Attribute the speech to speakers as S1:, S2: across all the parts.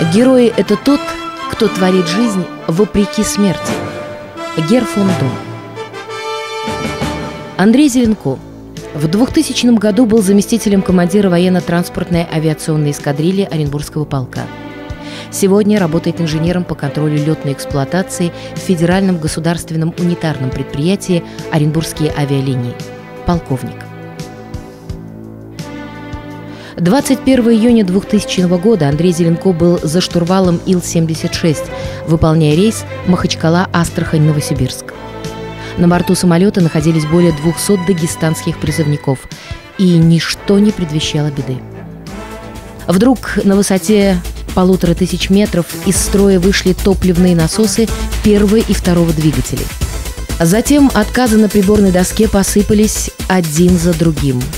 S1: Герой – это тот, кто творит жизнь вопреки смерти. Гер фон Дом. Андрей Зеленко в 2000 году был заместителем командира военно-транспортной авиационной эскадрильи Оренбургского полка. Сегодня работает инженером по контролю летной эксплуатации в Федеральном государственном унитарном предприятии «Оренбургские авиалинии». Полковник. 21 июня 2000 года Андрей Зеленко был за штурвалом Ил-76, выполняя рейс Махачкала-Астрахань-Новосибирск. На борту самолета находились более 200 дагестанских призывников, и ничто не предвещало беды. Вдруг на высоте полутора тысяч метров из строя вышли топливные насосы первого и второго двигателей. Затем отказы на приборной доске посыпались один за другим –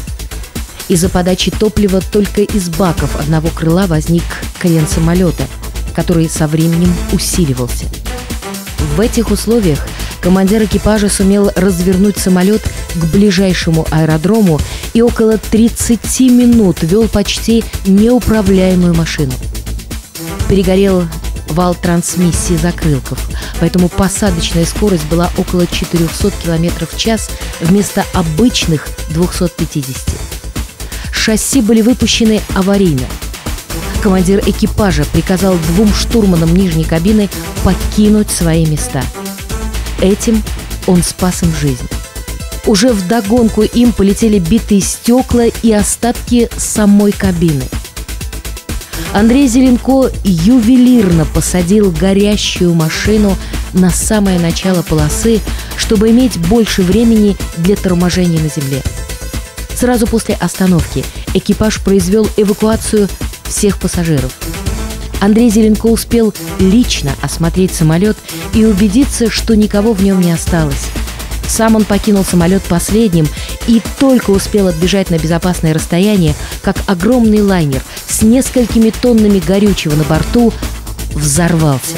S1: из-за подачи топлива только из баков одного крыла возник крен самолета, который со временем усиливался. В этих условиях командир экипажа сумел развернуть самолет к ближайшему аэродрому и около 30 минут вел почти неуправляемую машину. Перегорел вал трансмиссии закрылков, поэтому посадочная скорость была около 400 км в час вместо обычных 250 шасси были выпущены аварийно. Командир экипажа приказал двум штурманам нижней кабины покинуть свои места. Этим он спас им жизнь. Уже вдогонку им полетели битые стекла и остатки самой кабины. Андрей Зеленко ювелирно посадил горящую машину на самое начало полосы, чтобы иметь больше времени для торможения на земле. Сразу после остановки экипаж произвел эвакуацию всех пассажиров. Андрей Зеленко успел лично осмотреть самолет и убедиться, что никого в нем не осталось. Сам он покинул самолет последним и только успел отбежать на безопасное расстояние, как огромный лайнер с несколькими тоннами горючего на борту взорвался.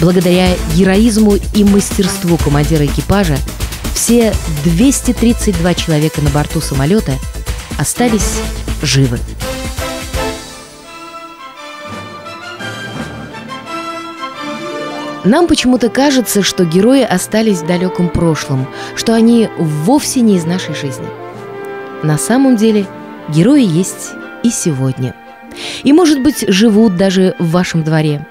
S1: Благодаря героизму и мастерству командира экипажа все 232 человека на борту самолета остались живы. Нам почему-то кажется, что герои остались в далеком прошлом, что они вовсе не из нашей жизни. На самом деле герои есть и сегодня. И, может быть, живут даже в вашем дворе.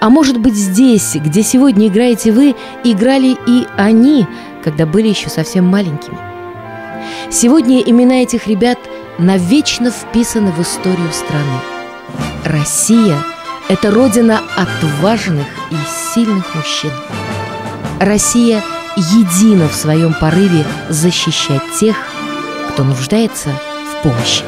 S1: А может быть, здесь, где сегодня играете вы, играли и они, когда были еще совсем маленькими. Сегодня имена этих ребят навечно вписаны в историю страны. Россия – это родина отважных и сильных мужчин. Россия едина в своем порыве защищать тех, кто нуждается в помощи.